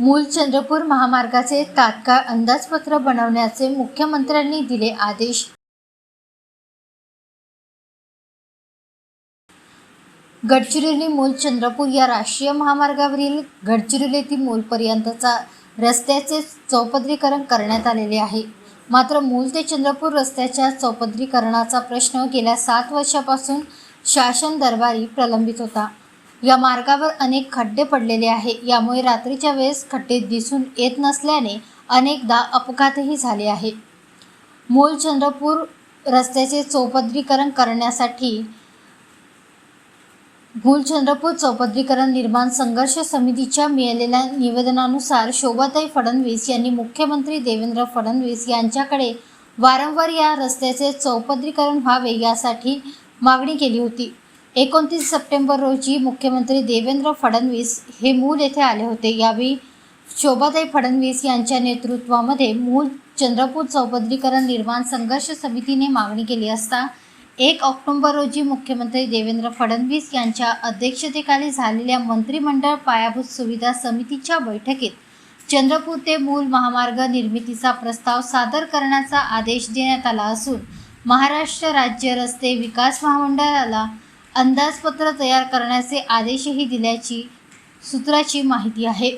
मूल चंद्रपूर महामार्गाचे तात्काळ अंदाजपत्र बनवण्याचे मुख्यमंत्र्यांनी दिले आदेश. गडचिरोली मूल चंद्रपूर या राष्ट्रीय महामार्गावरील गडचिरोली ते मूलपर्यंतचा रस्त्याचे चौपदरीकरण करण्यात आलेले आहे. मात्र मूल ते चंद्रपूर रस्त्याच्या चौपदरीकरणाचा प्रश्न गेल्या सात वर्षापासून शासन दरबारी प्रलंबित होता. या मार्गावर अनेक खड्डे पडलेले आहे. यामुळे रात्रीच्या वेळेस खड्डे दिसून येत नसल्याने अनेकदा अपघातही झाले आहे. मूलचंद्रपूर रस्त्याचे चौपदरीकरण करण्यासाठी भूल चंद्रपूर चौपदरीकरण निर्माण संघर्ष समितीच्या मिळालेल्या निवेदनानुसार शोभाताई फडणवीस यांनी मुख्यमंत्री देवेंद्र फडणवीस यांच्याकडे वारंवार या रस्त्याचे चौपदरीकरण व्हावे यासाठी मागणी केली होती. एकोणतीस सप्टेंबर रोजी मुख्यमंत्री देवेंद्र फडणवीस हे मूल येथे आले होते. यावेळी शोभाताई फडणवीस यांच्या नेतृत्वामध्ये मूल चंद्रपूर चौपदरीकरण निर्माण संघर्ष समितीने मागणी केली असता एक ऑक्टोबर रोजी मुख्यमंत्री देवेंद्र फडणवीस यांच्या अध्यक्षतेखाली झालेल्या मंत्रिमंडळ पायाभूत सुविधा समितीच्या बैठकीत चंद्रपूर ते मूल महामार्ग निर्मितीचा प्रस्ताव सादर करण्याचा आदेश देण्यात आला असून महाराष्ट्र राज्य रस्ते विकास महामंडळाला अंदाजपत्र तयार करण्याचे आदेशही दिल्याची सूत्राची माहिती आहे.